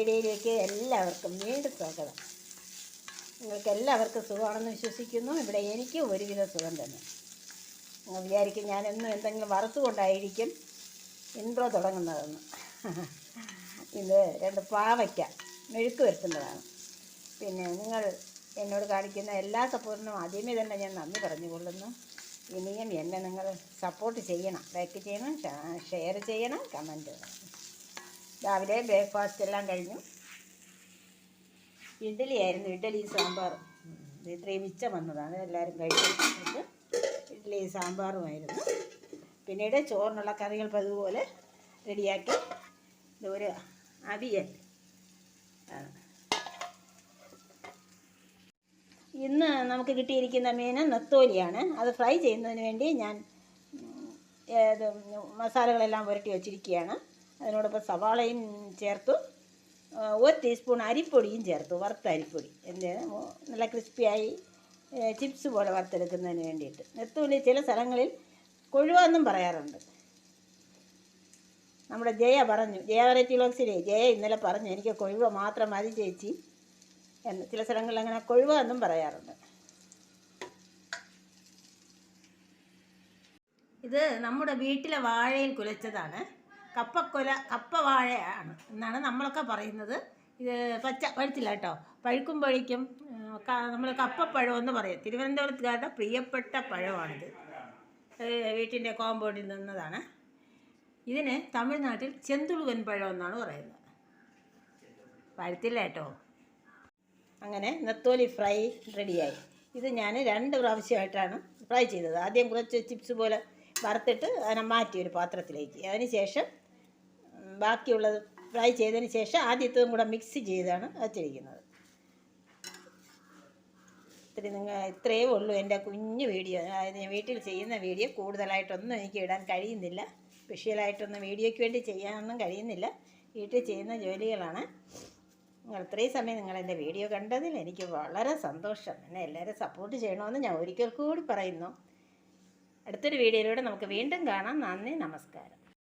വീഡിയോയിലേക്ക് എല്ലാവർക്കും വീണ്ടും സ്വാഗതം. നിങ്ങൾക്ക് എല്ലാവർക്കും സുഖമാണെന്ന് വിശ്വസിക്കുന്നു. ഇവിടെ എനിക്ക് ഒരുവിധ സുഖം തന്നെ. നിങ്ങൾ വിചാരിക്കും എന്നും എന്തെങ്കിലും വറുത്തുകൊണ്ടായിരിക്കും ഇൻട്രോ തുടങ്ങുന്നതെന്ന്. ഇത് രണ്ട് പാവയ്ക്ക മെഴുക്ക് വരുത്തുന്നതാണ്. പിന്നെ നിങ്ങൾ എന്നോട് കാണിക്കുന്ന എല്ലാ സപ്പോർട്ടിനും ആദ്യമേ തന്നെ ഞാൻ നന്ദി പറഞ്ഞുകൊള്ളുന്നു. ഇനിയും എന്നെ നിങ്ങൾ സപ്പോർട്ട് ചെയ്യണം. ലൈക്ക് ചെയ്യണം ഷെയർ ചെയ്യണം കമന്റ് ചെയ്യണം. രാവിലെ ബ്രേക്ക്ഫാസ്റ്റ് എല്ലാം കഴിഞ്ഞു. ഇഡ്ഡലി ആയിരുന്നു ഇഡ്ഡലി സാമ്പാർ. ഇത്രയും മിച്ചം വന്നതാണ് എല്ലാവരും കഴിച്ചിട്ട് ഇഡ്ഡലി സാമ്പാറുമായിരുന്നു പിന്നീട് ചോറിനുള്ള കറികൾ പതുപോലെ റെഡിയാക്കി. ഇതൊരു അവിയൽ. ഇന്ന് നമുക്ക് കിട്ടിയിരിക്കുന്ന മീൻ നെത്തോലിയാണ്. അത് ഫ്രൈ ചെയ്യുന്നതിന് വേണ്ടി ഞാൻ മസാലകളെല്ലാം പുരട്ടി വച്ചിരിക്കുകയാണ്. അതിനോടൊപ്പം സവാളയും ചേർത്തു. ഒരു ടീസ്പൂൺ അരിപ്പൊടിയും ചേർത്തു വറുത്ത അരിപ്പൊടി. എന്റെ നല്ല ക്രിസ്പിയായി ചിപ്സ് പോലെ വറുത്തെടുക്കുന്നതിന് വേണ്ടിയിട്ട്. നെത്തോലി ചില സ്ഥലങ്ങളിൽ കൊഴുവ എന്നും പറയാറുണ്ട്. നമ്മുടെ ജയ പറഞ്ഞു ജയ വെറൈറ്റി ലോക്സിലെ ജയ ഇന്നലെ പറഞ്ഞു എനിക്ക് കൊഴുവ മാത്രം മതി ചേച്ചി എന്ന്. ചില സ്ഥലങ്ങളിൽ അങ്ങനെ കൊഴുവ എന്നും പറയാറുണ്ട്. ഇത് നമ്മുടെ വീട്ടിലെ വാഴയിൽ കുലച്ചതാണ്. കപ്പക്കൊല കപ്പവാഴയാണ് എന്നാണ് നമ്മളൊക്കെ പറയുന്നത്. ഇത് പച്ച പഴുത്തില്ല കേട്ടോ. പഴുക്കുമ്പോഴേക്കും നമ്മൾ കപ്പപ്പഴം എന്ന് പറയും. തിരുവനന്തപുരത്തുകാരുടെ പ്രിയപ്പെട്ട പഴമാണിത്. വീട്ടിന്റെ കോമ്പൗണ്ടിൽ നിന്നതാണ്. ഇതിന് തമിഴ്നാട്ടിൽ ചെന്തുളുവൻ പഴം എന്നാണ് പറയുന്നത്. പഴുത്തില്ല കേട്ടോ. അങ്ങനെ നത്തോലി ഫ്രൈ റെഡിയായി. ഇത് ഞാൻ രണ്ട് പ്രാവശ്യമായിട്ടാണ് ഫ്രൈ ചെയ്തത്. ആദ്യം കുറച്ച് ചിപ്സ് പോലെ വറുത്തിട്ട് അതിനെ മാറ്റി ഒരു പാത്രത്തിലേക്ക്. അതിന് ശേഷം ബാക്കിയുള്ളത് ഫ്രൈ ചെയ്തതിന് ശേഷം ആദ്യത്തതും കൂടെ മിക്സ് ചെയ്താണ് വച്ചിരിക്കുന്നത്. ഇത്തിരി നിങ്ങൾ ഇത്രയേ ഉള്ളൂ എന്റെ കുഞ്ഞു വീഡിയോ. അതായത് ഞാൻ വീട്ടിൽ ചെയ്യുന്ന വീഡിയോ. കൂടുതലായിട്ടൊന്നും എനിക്ക് ഇടാൻ കഴിയുന്നില്ല. സ്പെഷ്യലായിട്ടൊന്നും വീഡിയോയ്ക്ക് വേണ്ടി ചെയ്യാനൊന്നും കഴിയുന്നില്ല. വീട്ടിൽ ചെയ്യുന്ന ജോലികളാണ്. നിങ്ങൾ ഇത്രയും സമയം നിങ്ങൾ എന്റെ വീഡിയോ കണ്ടതിൽ എനിക്ക് വളരെ സന്തോഷം. എന്നെ എല്ലാവരും സപ്പോർട്ട് ചെയ്യണമെന്ന് ഞാൻ ഒരിക്കൽ കൂടി പറയുന്നു. അടുത്തൊരു വീഡിയോയിലൂടെ നമുക്ക് വീണ്ടും കാണാം. നന്ദി നമസ്കാരം.